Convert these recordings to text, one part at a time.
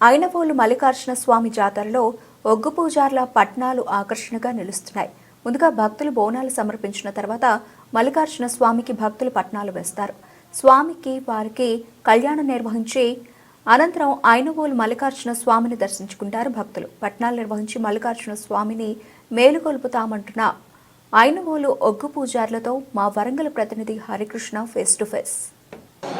అయినవోలు మల్లికార్జున స్వామి జాతరలో ఒగ్గు పూజార్ల పట్నాలు ఆకర్షణగా నిలుస్తున్నాయి. ముందుగా భక్తులు బోనాలు సమర్పించిన తర్వాత మల్లికార్జున స్వామికి భక్తులు పట్నాలు వేస్తారు. స్వామికి వారికి కళ్యాణం నిర్వహించి అనంతరం అయినవోలు మల్లికార్జున స్వామిని దర్శించుకుంటారు భక్తులు. పట్నాలు నిర్వహించి మల్లికార్జున స్వామిని మేలుకొల్పుతామంటున్న అయినవోలు ఒగ్గు పూజార్లతో మా వరంగల్ ప్రతినిధి హరికృష్ణ ఫేస్ టు ఫేస్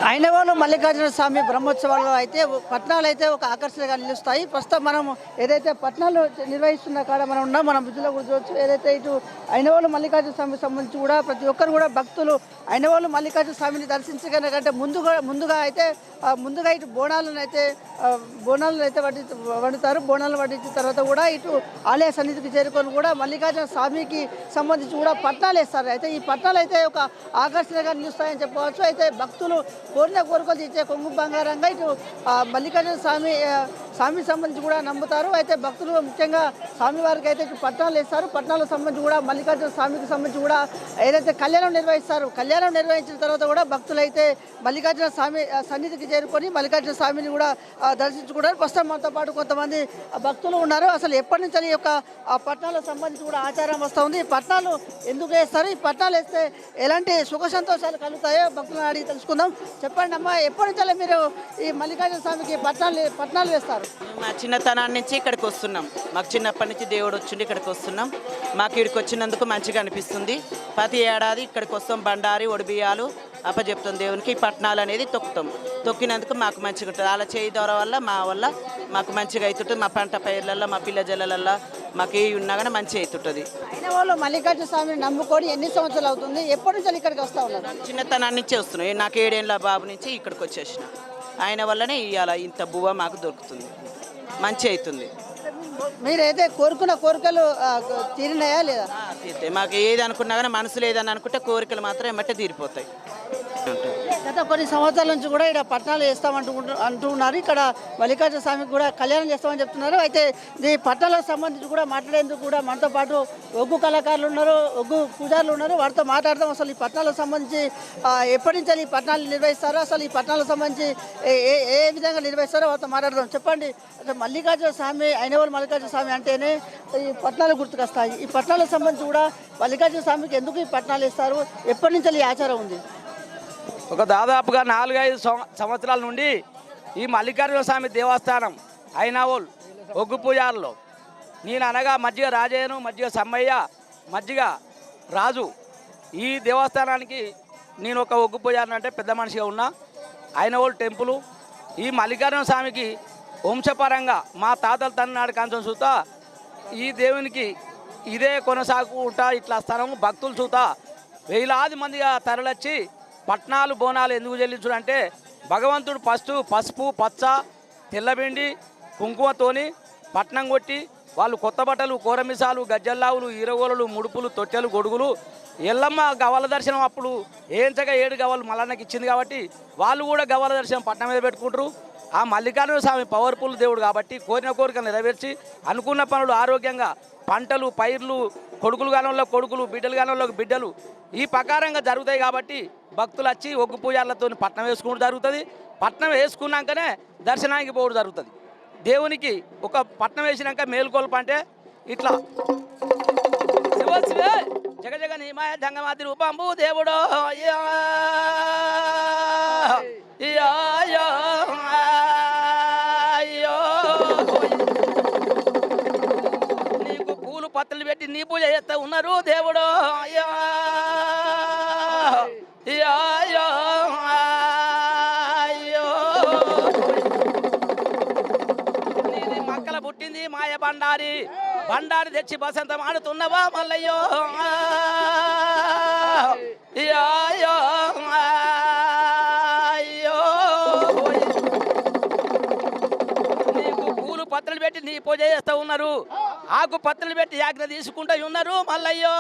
అయినవాళ్ళు మల్లికార్జున స్వామి బ్రహ్మోత్సవాల్లో అయితే పట్నాలు అయితే ఒక ఆకర్షణగా నిలుస్తాయి. ప్రస్తుతం మనం ఏదైతే పట్నాలు నిర్వహిస్తున్న కాడ మనం ఉన్నాం మనం బుద్ధిలో కూర్చోవచ్చు. ఏదైతే ఇటు అయినవాళ్ళు మల్లికార్జున స్వామికి సంబంధించి కూడా ప్రతి ఒక్కరు కూడా భక్తులు అయినవాళ్ళు మల్లికార్జున స్వామిని దర్శించగలకంటే ముందుగా ముందుగా అయితే ముందుగా ఇటు బోనాలను అయితే బోనాలను అయితే వడ్డి వండుతారు. బోనాలు వడ్డించిన తర్వాత కూడా ఇటు ఆలయ సన్నిధికి చేరుకొని కూడా మల్లికార్జున స్వామికి సంబంధించి కూడా పట్నాలు వేస్తారు. అయితే ఈ పట్నాలు అయితే ఒక ఆకర్షణగా నిలుస్తాయని చెప్పవచ్చు. అయితే భక్తులు కోరిన కోరికలు ఇచ్చే కొంగు బంగారంగా ఇటు ఆ, మల్లికార్జున స్వామి స్వామికి సంబంధించి కూడా నమ్ముతారు. అయితే భక్తులు ముఖ్యంగా స్వామి వారికి అయితే పట్టణాలు పట్నాలు వేస్తారు. పట్నాలకు సంబంధించి కూడా మల్లికార్జున స్వామికి సంబంధించి కూడా ఏదైతే కళ్యాణం నిర్వహిస్తారు కళ్యాణం నిర్వహించిన తర్వాత కూడా భక్తులు అయితే మల్లికార్జున స్వామి సన్నిధికి చేరుకొని మల్లికార్జున స్వామిని కూడా ఆ, దర్శించుకుంటారు. ప్రస్తుతం మనతో పాటు కొంతమంది ఆ, భక్తులు ఉన్నారు. అసలు ఎప్పటి నుంచి ఈ యొక్క ఆ పట్నాలకు సంబంధించి కూడా ఆచారం వస్తూ ఉంది. ఈ పట్టణాలు ఎందుకు వేస్తారు? ఈ పట్టణాలు వేస్తే ఎలాంటి సుఖ సంతోషాలు కలుగుతాయో భక్తులను అడిగి తెలుసుకుందాం. చెప్పండి అమ్మా ఎప్పటి నుంచి మీరు ఈ మల్లికార్జున స్వామికి పట్టణాలు పట్నాలు వేస్తారు? మా చిన్నతనాన్ని నుంచి ఇక్కడికి వస్తున్నాం. మాకు చిన్నప్పటి నుంచి దేవుడు వచ్చిండి ఇక్కడికి వస్తున్నాం. మాకు ఇక్కడికి వచ్చినందుకు మంచిగా అనిపిస్తుంది. ప్రతి ఏడాది ఇక్కడికి వస్తాం. బండారి ఒడిబియ్యాలు అప్పచెప్తాం దేవునికి. ఈ పట్నాలు అనేది తొక్కుతాం. తొక్కినందుకు మాకు మంచిగా ఉంటుంది. అలా చేయి ద్వారా వల్ల మా వల్ల మాకు మంచిగా అవుతుంటుంది. మా పంట పైర్లల్లో మా పిల్ల జల్లలల్లో మాకు ఏ ఉన్నా కానీ మంచిగా అవుతుంటుంది. అయిన వాళ్ళు మల్లికార్జున స్వామిని నమ్ముకొని ఎన్ని సంవత్సరాలు అవుతుంది? ఎప్పటి నుంచి ఇక్కడికి వస్తూ ఉన్నారు? చిన్నతనాన్ని నుంచే వస్తున్నాం. నాకు ఏడేళ్ళ బాబు నుంచి ఇక్కడికి వచ్చేసిన. ఆయన వల్లనే ఇవాళ ఇంత బువ్వ మాకు దొరుకుతుంది మంచి అవుతుంది మీరైతే కోరుకున్న కోరికలు తీరినాయా లేదా తీరుతాయి. మాకు ఏది అనుకున్నా కానీ మనసులో ఏదని అనుకుంటే కోరికలు మాత్రం ఎమ్మటే తీరిపోతాయి. గత కొన్ని సంవత్సరాల నుంచి కూడా ఇక్కడ పట్టణాలు చేస్తామంటూ అంటున్నారు. ఇక్కడ మల్లికార్జున స్వామికి కూడా కళ్యాణం చేస్తామని చెప్తున్నారు. అయితే ఈ పట్టణాలకు సంబంధించి కూడా మాట్లాడేందుకు కూడా మనతో పాటు ఒగ్గు కళాకారులు ఉన్నారు ఒగ్గు పూజారులు ఉన్నారు. వారితో మాట్లాడదాం. అసలు ఈ పట్టణాలకు సంబంధించి ఎప్పటి నుంచి ఈ పట్టణాలు నిర్వహిస్తారో అసలు ఈ పట్టణాలకు సంబంధించి ఏ- ఏ ఏ విధంగా నిర్వహిస్తారో వారితో మాట్లాడదాం. చెప్పండి. అసలు మల్లికార్జున స్వామి అయినవాళ్ళు మల్లికార్జున స్వామి అంటేనే ఈ పట్టణాలు గుర్తుకొస్తాయి. ఈ పట్టణాలకు సంబంధించి కూడా మల్లికార్జున స్వామికి ఎందుకు ఈ పట్టణాలు ఇస్తారు ఎప్పటి నుంచి ఈ ఆచారం ఉంది? ఒక దాదాపుగా నాలుగైదు సంవత్సరాల నుండి ఈ మల్లికార్జున స్వామి దేవస్థానం అయినావోల్ ఒగ్గు పూజారులో నేను అనగా మధ్య రాజయ్యను మజ్జిగ సమ్మయ్య మజ్జిగ రాజు. ఈ దేవస్థానానికి నేను ఒక ఒగ్గు పూజారిని అంటే పెద్ద మనిషిగా ఉన్నా. అయినవోల్ టెంపుల్. ఈ మల్లికార్జున స్వామికి వంశపరంగా మా తాతల తన్నాడు కాంచం చూత ఈ దేవునికి ఇదే కొనసాగుకుంటా ఇట్లా స్థలము భక్తులు చూత వేలాది మందిగా తరలొచ్చి పట్నాలు బోనాలు ఎందుకు చెల్లించుడు అంటే భగవంతుడు ఫస్ట్ పసుపు పచ్చ తెల్లబిండి కుంకుమతోని పట్నం కొట్టి వాళ్ళు కొత్త బట్టలు కూరమిసాలు గజ్జల్లావులు ఈరగోలలు ముడుపులు తొట్టెలు గొడుగులు. ఎల్లమ్మ గవల దర్శనం అప్పుడు ఏంచగా ఏడు గవలు మల్లన్నకి ఇచ్చింది కాబట్టి వాళ్ళు కూడా గవల దర్శనం పట్నం మీద పెట్టుకుంటారు. ఆ మల్లికార్జున స్వామి పవర్ఫుల్ దేవుడు కాబట్టి కోరిన కోరిక నెరవేర్చి అనుకున్న పనులు ఆరోగ్యంగా పంటలు పైర్లు కొడుకులు కాలంలో కొడుకులు బిడ్డలు కాలంలో బిడ్డలు ఈ ప్రకారంగా జరుగుతాయి కాబట్టి భక్తులు వచ్చి ఒగ్గు పూజార్లతో పట్నం వేసుకుంటూ జరుగుతుంది. పట్నం వేసుకున్నాకనే దర్శనానికి పోవడం జరుగుతుంది. దేవునికి ఒక పట్నం వేసినాక మేలుకొల్ప అంటే ఇట్లా. శివ శివే! జగ జగ రూపంబు దేవుడో అయ్యా. నీకు పూలు పత్రలు పెట్టి నీ పూజ చేస్తా ఉన్నారు దేవుడు అయ్యా! నీది మక్కల పుట్టింది మాయ బండారి. బండారి తెచ్చి బసంతం ఆడుతున్నవా మల్లయ్యో? నీకు పూలు పత్రలు పెట్టి నీ పూజ చేస్తూ ఉన్నారు. ఆకు పత్రలు పెట్టి యాజ్ఞ తీసుకుంటూ ఉన్నారు మల్లయ్యో.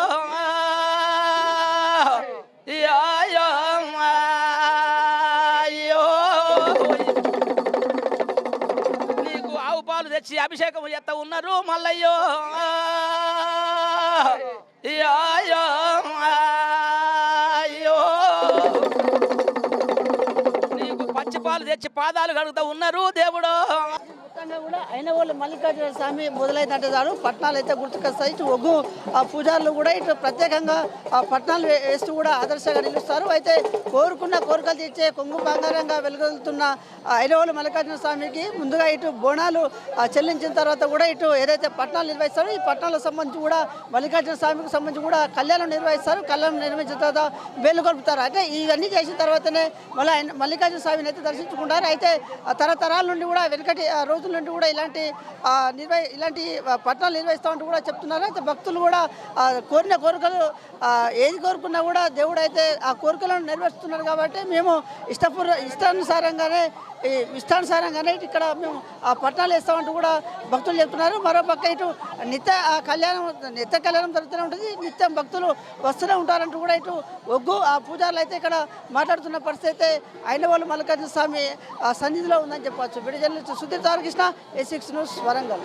నీకు ఆవు పాలు తెచ్చి అభిషేకం చేస్తా ఉన్నారు మల్లయ్యో. అయ్యో, నీకు పచ్చి పాలు తెచ్చి పాదాలు కడుగుతా ఉన్నారు దేవుడు. ఖచ్చితంగా కూడా అయిన వాళ్ళు మల్లికార్జున స్వామి మొదలైందంటే చాలు. పట్నాలు అయితే గుర్తుకొస్తాయి. ఇటు ఒగ్గు ఆ పూజారులు కూడా ఇటు ప్రత్యేకంగా ఆ పట్నాలు వేస్తూ కూడా ఆదర్శంగా నిలుస్తారు. అయితే కోరుకున్న కోరికలు తీర్చే కొంగు బంగారంగా వెలుగొలుతున్న ఆ మల్లికార్జున స్వామికి ముందుగా ఇటు బోనాలు చెల్లించిన తర్వాత కూడా ఇటు ఏదైతే పట్నాలు నిర్వహిస్తారో ఈ పట్నాలకు సంబంధించి కూడా మల్లికార్జున స్వామికి సంబంధించి కూడా కళ్యాణం నిర్వహిస్తారు. కళ్యాణం నిర్వహించిన తర్వాత వేలు అయితే ఇవన్నీ చేసిన తర్వాతనే మళ్ళీ ఆయన మల్లికార్జున స్వామిని అయితే దర్శించుకుంటారు. అయితే ఆ తరతరాల నుండి కూడా వెనకటి ఆ భక్తుల నుండి కూడా ఇలాంటి నిర్వహి ఇలాంటి పట్టణాలు నిర్వహిస్తామంటూ కూడా చెప్తున్నారు. అయితే భక్తులు కూడా కోరిన కోరికలు ఏది కోరుకున్నా కూడా దేవుడు అయితే ఆ కోరికలను నెరవేరుస్తున్నారు కాబట్టి మేము ఇష్టపూర్వ ఇష్టానుసారంగానే ఇష్టానుసారంగానే ఇక్కడ మేము ఆ పట్టణాలు వేస్తామంటూ కూడా భక్తులు చెప్తున్నారు. మరో పక్క ఇటు నిత్య ఆ కళ్యాణం నిత్య కళ్యాణం జరుగుతూనే ఉంటుంది. నిత్యం భక్తులు వస్తూనే ఉంటారంటూ కూడా ఇటు ఒగ్గు ఆ పూజారులు అయితే ఇక్కడ మాట్లాడుతున్న పరిస్థితి అయితే అయిన వాళ్ళు మల్లికార్జున స్వామి ఆ సన్నిధిలో ఉందని చెప్పవచ్చు. విడుదల Sudheer Tarakrishna A six news Warangal.